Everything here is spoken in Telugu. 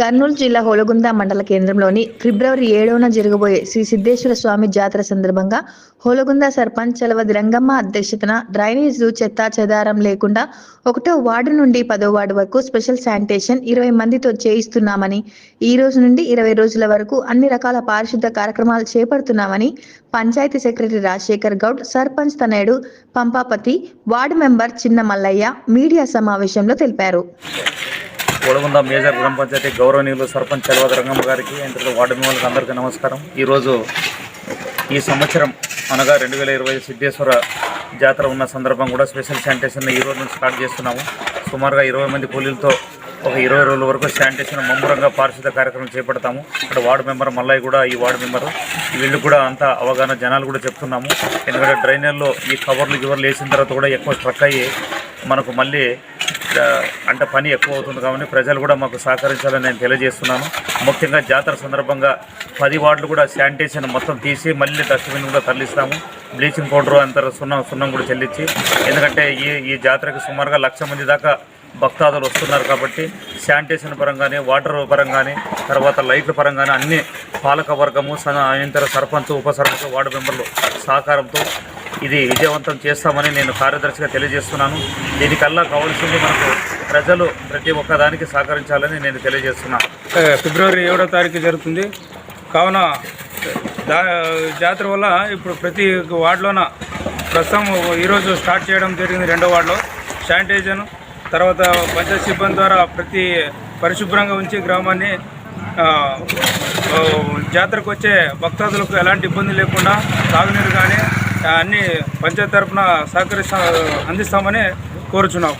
కర్నూలు జిల్లా హోలగుంద మండల కేంద్రంలోని ఫిబ్రవరి ఏడవన జరగబోయే శ్రీ సిద్ధేశ్వర స్వామి జాతర సందర్భంగా హోలగుంద సర్పంచ్ చలవది రంగమ్మ అధ్యక్షతన డ్రైనేజీలు చెత్తా చెదారం లేకుండా ఒకటో వార్డు నుండి పదో వార్డు వరకు స్పెషల్ శానిటేషన్ ఇరవై మందితో చేయిస్తున్నామని ఈ రోజు నుండి ఇరవై రోజుల వరకు అన్ని రకాల పారిశుద్ధ కార్యక్రమాలు చేపడుతున్నామని పంచాయతీ సెక్రటరీ రాజశేఖర్ గౌడ్ సర్పంచ్ తనయుడు పంపాపతి వార్డు మెంబర్ చిన్న మల్లయ్య మీడియా సమావేశంలో తెలిపారు. కొడగుంద మేజర్ గ్రామ పంచాయతీ గౌరవనీయులు సర్పంచ్ చలవద రంగమ్మ గారికి ఇంతలో వార్డు మెంబర్లకు అందరికీ నమస్కారం. ఈరోజు ఈ సంవత్సరం అనగా రెండు వేల ఇరవై సిద్ధేశ్వర జాతర ఉన్న సందర్భం కూడా స్పెషల్ శానిటేషన్ ఈ రోజు నుంచి స్టార్ట్ చేస్తున్నాము. సుమారుగా ఇరవై మంది కూలీలతో ఒక ఇరవై రోజుల వరకు శానిటేషన్ ముమ్మరంగా పారిశుద్ధ కార్యక్రమం చేపడతాము. ఇక్కడ వార్డు మెంబర్ మల్లయ్య కూడా ఈ వార్డు మెంబరు. వీళ్ళు కూడా అంత అవగాహన జనాలు కూడా చెప్తున్నాము. ఎందుకంటే డ్రైనేర్లో ఈ కవర్లు గివర్లు వేసిన తర్వాత కూడా ఎక్కువ స్ట్రక్ అయ్యి మనకు మళ్ళీ అంటే పని ఎక్కువ అవుతుంది కాబట్టి ప్రజలు కూడా మాకు సహకరించాలని నేను తెలియజేస్తున్నాను. ముఖ్యంగా జాతర సందర్భంగా పది వార్డులు కూడా శానిటేషన్ మొత్తం తీసి మళ్ళీ డస్ట్బిన్ కూడా తరలిస్తాము. బ్లీచింగ్ పౌడర్ అంత సున్నం సున్నం కూడా చెల్లించి ఎందుకంటే ఈ ఈ జాతరకి సుమారుగా లక్ష మంది దాకా భక్తాదులు వస్తున్నారు కాబట్టి శానిటేషన్ పరంగానే వాటర్ పరంగానే తర్వాత లైట్ల పరంగానే అన్ని పాలక వర్గము సన- అనంతర సర్పంచ్ ఉప సర్పంచ్ వార్డు మెంబర్లు సహకారంతో ఇది విజయవంతం చేస్తామని నేను కార్యదర్శిగా తెలియజేస్తున్నాను. దీనికల్లా కావాల్సింది మనకు ప్రజలు ప్రతి ఒక్కదానికి సహకరించాలని నేను తెలియజేస్తున్నాను ఫిబ్రవరి ఏడో తారీఖు జరుగుతుంది. కావున జాతర వల్ల ఇప్పుడు ప్రతి వార్డులోన ప్రస్తుతం ఈరోజు స్టార్ట్ చేయడం జరిగింది రెండో వార్డులో. శానిటైజన్ తర్వాత పంచాయతీ సిబ్బంది ద్వారా ప్రతి పరిశుభ్రంగా ఉంచి గ్రామాన్ని జాతరకు వచ్చే భక్తాదులకు ఎలాంటి ఇబ్బంది లేకుండా తాగునీరు కానీ అన్ని పంచాయతీ తరఫున సహకరిస్తా అందిస్తామని కోరుచున్నాం.